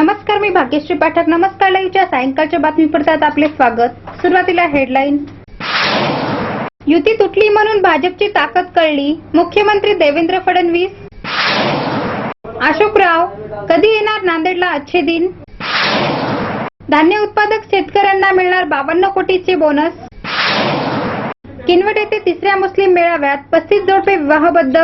नमस्कार मी भाग्यश्री पाठक. नमस्कार लाईव्हच्या सायंकाळच्या बातमीपत्रात आपले स्वागत. सुरुवातीला हेडलाईन. युती तुटली म्हणून भाजपची ताकद कळली. मुख्यमंत्री देवेंद्र फडणवीस. अशोकराव कधी येणार नांदेडला अच्छे दिन? धान्य उत्पादक शेतकऱ्यांना मिळणार बावन्न कोटीचे बोनस. किनवट येथे तिसऱ्या मुस्लिम मेळाव्यात पस्तीस जोडपे विवाहबद्ध.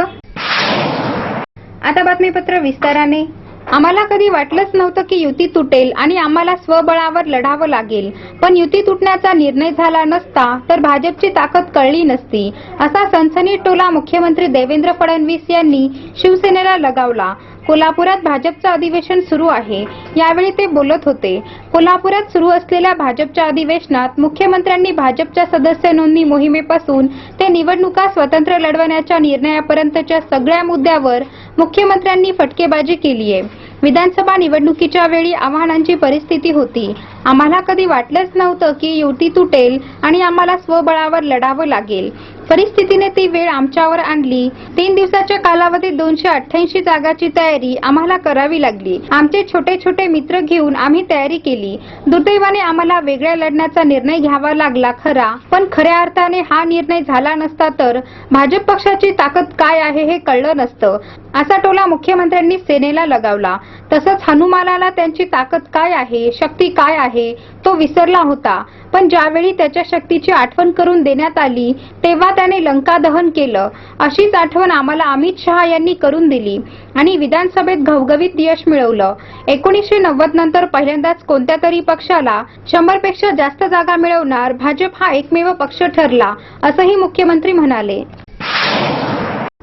आता बातमीपत्र विस्ताराने. आम्हाला कधी वाटलंच नव्हतं की युती तुटेल आणि आम्हाला स्वबळावर लढावं लागेल. पण युती तुटण्याचा निर्णय झाला नसता तर भाजपची ताकद कळली नसती. असा सनसनी टोला मुख्यमंत्री देवेंद्र फडणवीस यांनी शिवसेनेला लगावला. कोल्हापुरात भाजपचं अधिवेशन सुरू आहे. यावेळी ते बोलत होते. कोल्हापुरात सुरू असलेल्या भाजपच्या अधिवेशनात मुख्यमंत्र्यांनी भाजपच्या सदस्य नोंदणी मोहिमेपासून ते निवडणुका स्वतंत्र लढवण्याच्या निर्णयापर्यंतच्या सगळ्या मुद्द्यावर मुख्यमंत्र्यांनी फटकेबाजी केली आहे. विधानसभा निवडणुकीच्या वेळी आव्हानांची परिस्थिती होती. आम्हाला कधी वाटलंच नव्हतं की युती तुटेल आणि आम्हाला स्वबळावर लढावं लागेल. परिस्थितीने ती वेळ आमच्यावर आणली. तीन दिवसाच्या कालावधीत दोनशे अठ्ठ्याऐंशी जागाची तयारी आम्हाला करावी लागली. आमचे छोटे छोटे मित्र घेऊन आम्ही तयारी केली. दुर्दैवाने आम्हाला वेगळ्या लढण्याचा निर्णय घ्यावा लागला खरा. पण खऱ्या अर्थाने हा निर्णय झाला नसता तर भाजप पक्षाची ताकद काय आहे हे कळलं नसतं. असा टोला मुख्यमंत्र्यांनी सेनेला लगावला. तसंच हनुमानाला त्यांची ताकद काय आहे शक्ती काय आहे तो विसरला होता. पण ज्यावेळी त्याच्या शक्तीची आठवण करून देण्यात आली तेव्हा त्याने लंका दहन केलं. अशीच आठवण आम्हाला अमित शहा यांनी करून दिली आणि विधानसभेत घवघवीत यश मिळवलं. एकोणीसशे नव्वद नंतर पहिल्यांदाच कोणत्या तरी पक्षाला शंभरपेक्षा जास्त जागा मिळवणार भाजप हा एकमेव पक्ष ठरला असंही मुख्यमंत्री म्हणाले.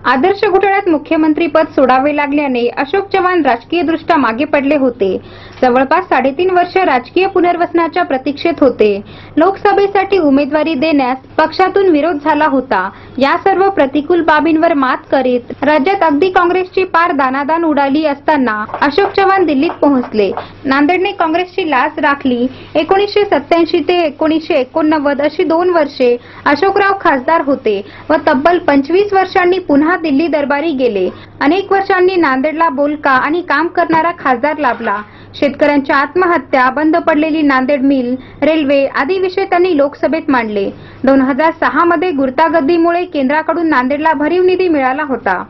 आदर्श घोटाळ्यात मुख्यमंत्रीपद सोडावे लागल्याने अशोक चव्हाण राजकीयदृष्ट्या मागे पडले होते. जवळपास साडेतीन वर्ष राजकीय पुनर्वसनाच्या प्रतीक्षेत होते. लोकसभेसाठी उमेदवारी देण्यास पक्षातून विरोध झाला होता. या सर्व प्रतिकूल बाबींवर मात करीत राज्यात अगदी काँग्रेसची पार दानादान उडाली असताना अशोक चव्हाण दिल्लीत पोहोचले. नांदेडने काँग्रेसची लाच राखली. एकोणीसशे सत्याऐंशी ते एकोणीसशे एकोणनव्वद अशी दोन वर्षे अशोकराव खासदार होते व तब्बल पंचवीस वर्षांनी पुन्हा दिल्ली दरबारी गेले. अनेक वर्षांनी नांदेडला बोलका आणि काम करणारा खासदार लाभला. शेतकऱ्यांच्या आत्महत्या बंद पडलेली नांदेड मिल रेल्वे आदी विषय त्यांनी लोकसभेत मांडले. दोन हजार सहा मध्ये गुर्तागर्दीमुळे केंद्राकडून नांदेडला भरीव निधी मिळाला होता.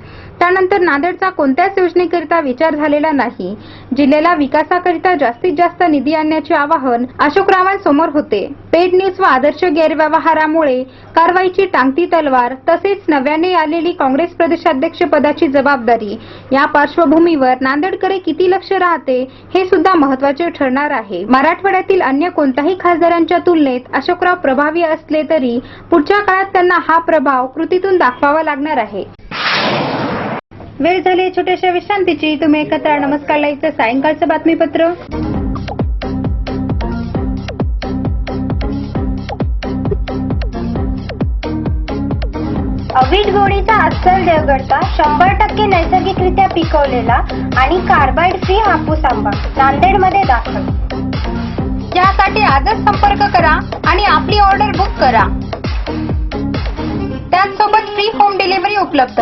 त्यानंतर नांदेडचा कोणत्याच योजनेकरिता विचार झालेला नाही. जिल्ह्याला विकासाकरिता जास्तीत जास्त निधी आणण्याचे आवाहन अशोकरावांसमोर होते. पेड न्यूज व आदर्श गैरव्यवहारामुळे कारवाईची टांगती तलवार तसेच नव्याने आलेली काँग्रेस प्रदेशाध्यक्ष पदाची जबाबदारी या पार्श्वभूमीवर नांदेडकडे किती लक्ष राहते हे सुद्धा महत्त्वाचे ठरणार आहे. मराठवाड्यातील अन्य कोणत्याही खासदारांच्या तुलनेत अशोकराव प्रभावी असले तरी पुढच्या काळात त्यांना हा प्रभाव कृतीतून दाखवावा लागणार आहे. वेळ झाली छोट्याशा विश्रांतीची. तुम्ही एकत्र. नमस्कार लाईव्हचं सायंकाळचं बातमीपत्र. अवीट गोडीचा अस्सल देवगडचा शंभर टक्के नैसर्गिकरित्या पिकवलेला आणि कार्बाइड फ्री हापूस आंबा नांदेडमध्ये दाखल. यासाठी आजच संपर्क करा आणि आपली ऑर्डर बुक करा. त्याचसोबत फ्री होम डिलिव्हरी उपलब्ध.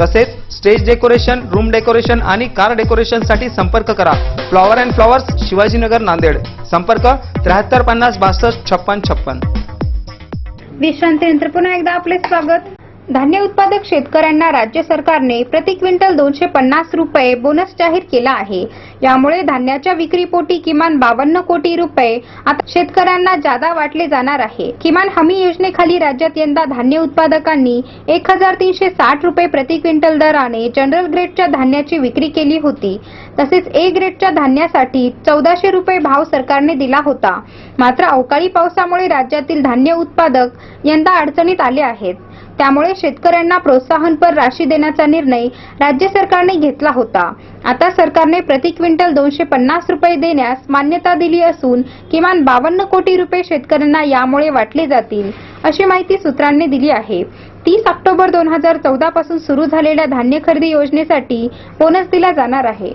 तसेच स्टेज डेकोरेशन रूम डेकोरेशन आणि कार डेकोरेशनसाठी संपर्क करा. Flower and flowers Shivajinagar Nanded. संपर्क त्र्याहत्तर पन्नास बासष्ट छप्पन छप्पन. विश्रांतीनंतर पुन्हा एकदा आपले स्वागत. धान्य उत्पादक शेतकऱ्यांना राज्य सरकारने प्रति क्विंटल दोनशे पन्नास रुपये बोनस जाहीर केला आहे. यामुळे धान्याच्या विक्रीपोटी किमान बावन्न कोटी रुपये आता शेतकऱ्यांना जादा वाटले जाणार आहे. किमान हमी योजनेखाली राज्यात यंदा धान्य उत्पादकांनी एक हजार तीनशे साठ रुपये प्रति क्विंटल दराने जनरल ग्रेडच्या धान्याची विक्री केली होती. तसेच ए ग्रेडच्या धान्यासाठी चौदाशे रुपये भाव सरकारने दिला होता. मात्र अवकाळी पावसामुळे राज्यातील धान्य उत्पादक यंदा अडचणीत आले आहेत. त्यामुळे शेतकऱ्यांना प्रोत्साहनपर राशी देण्याचा निर्णय राज्य सरकारने घेतला होता. आता सरकारने प्रति क्विंटल दोनशे पन्नास रुपये देण्यास मान्यता दिली असून किमान बावन्न कोटी रुपये शेतकऱ्यांना यामुळे वाटले जातील अशी माहिती सूत्रांनी दिली आहे. तीस ऑक्टोबर दोन हजार चौदा पासून सुरू झालेल्या धान्य खरेदी योजनेसाठी बोनस दिला जाणार आहे.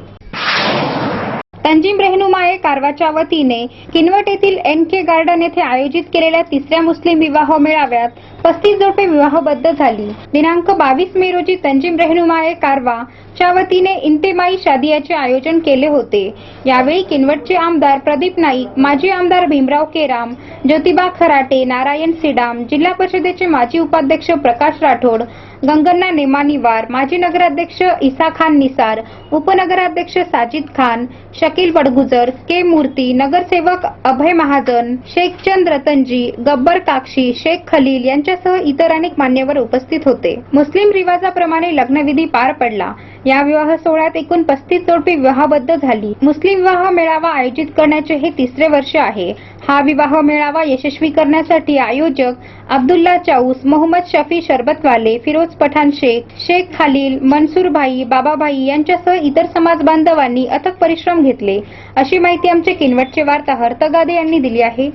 तंजीम रेहनुमाये कारवाच्या वतीने किनवट येथील एन के गार्डन येथे आयोजित केलेल्या तिसऱ्या मुस्लिम विवाह मेळाव्यात पस्तीस जोडपे विवाहबद्ध झाली. दिनांक बावीस मे रोजी तंजीम रेहनुमाये कारवा च्या वतीने इंतेमाई शादियाचे आयोजन केले होते. यावेळी किनवटचे आमदार प्रदीप नाईक माजी आमदार भीमराव केराम ज्योतिबा खराटे नारायण सिडाम जिल्हा परिषदेचे माजी उपाध्यक्ष प्रकाश राठोड गंगन्ना नेमानीवार माजी नगराध्यक्ष इसा खान निसार उपनगराध्यक्ष साजिद खान शकील बडगुजर के मूर्ती नगरसेवक अभय महाजन शेखचंद रतनजी गब्बर काक्षी शेख खलील यांच्यासह इतर अनेक मान्यवर उपस्थित होते. मुस्लिम रिवाजाप्रमाणे लग्नविधी पार पडला. या विवाह सोहळ्यात एकूण पस्तीस जोडपी विवाहबद्ध झाली. मुस्लिम विवाह मेळावा आयोजित करण्याचे हे तिसरे वर्ष आहे. हा विवाह मेळावा यशस्वी करण्यासाठी आयोजक अब्दुल्ला चाऊस मोहम्मद शफी शरबतवाले फिरोज पठाण शेख शेख खालील मनसूरभाई बाबाभाई यांच्यासह इतर समाज बांधवांनी अथक परिश्रम घेतले. अशी माहिती आमचे किनवटचे वार्ताहर तगादे यांनी दिली आहे.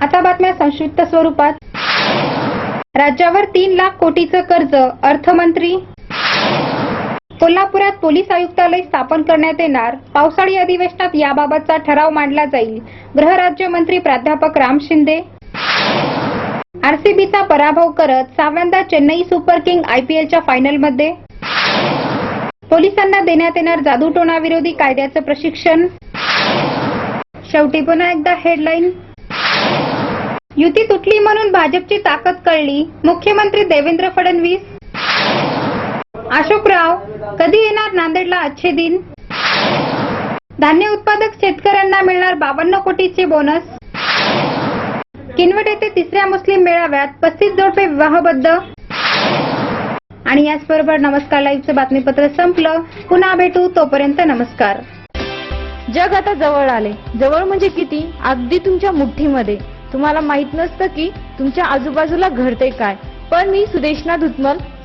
आता बातम्या संक्षिप्त स्वरूपात. राज्यावर तीन लाख कोटीचं कर्ज अर्थमंत्री कोल्हापुरात पोलीस आयुक्तालय स्थापन करण्यात येणार. पावसाळी अधिवेशनात याबाबतचा ठराव मांडला जाईल. गृहराज्यमंत्री प्राध्यापक राम शिंदे. आरसीबीचा पराभव करत सहाव्यांदा चेन्नई सुपर किंग आयपीएलच्या फायनलमध्ये. पोलिसांना देण्यात येणार जादूटोणाविरोधी कायद्याचं प्रशिक्षण. शेवटी पुन्हा एकदा हेडलाईन. युती तुटली म्हणून भाजपची ताकद कळली. मुख्यमंत्री देवेंद्र फडणवीस. अशोकराव कधी येणार नांदेडला आजचे दिन? धान्य उत्पादक शेतकऱ्यांना मिळणार बावन्न कोटीचे बोनस? किनवट येथे तिसऱ्या मुस्लिम मेळाव्यात पस्तीस जोडपे विवाहबद्ध? आणि याचबरोबर नमस्कार लाईव्हचं बातमीपत्र संपलं. पुन्हा भेटू. तोपर्यंत नमस्कार. जग आता जवळ आले. जवळ म्हणजे किती? अगदी तुमच्या मुठ्ठीमध्ये. तुम्हाला माहीत नसतं की तुमच्या आजूबाजूला घडते काय. पण मी सुदेशना धुतमल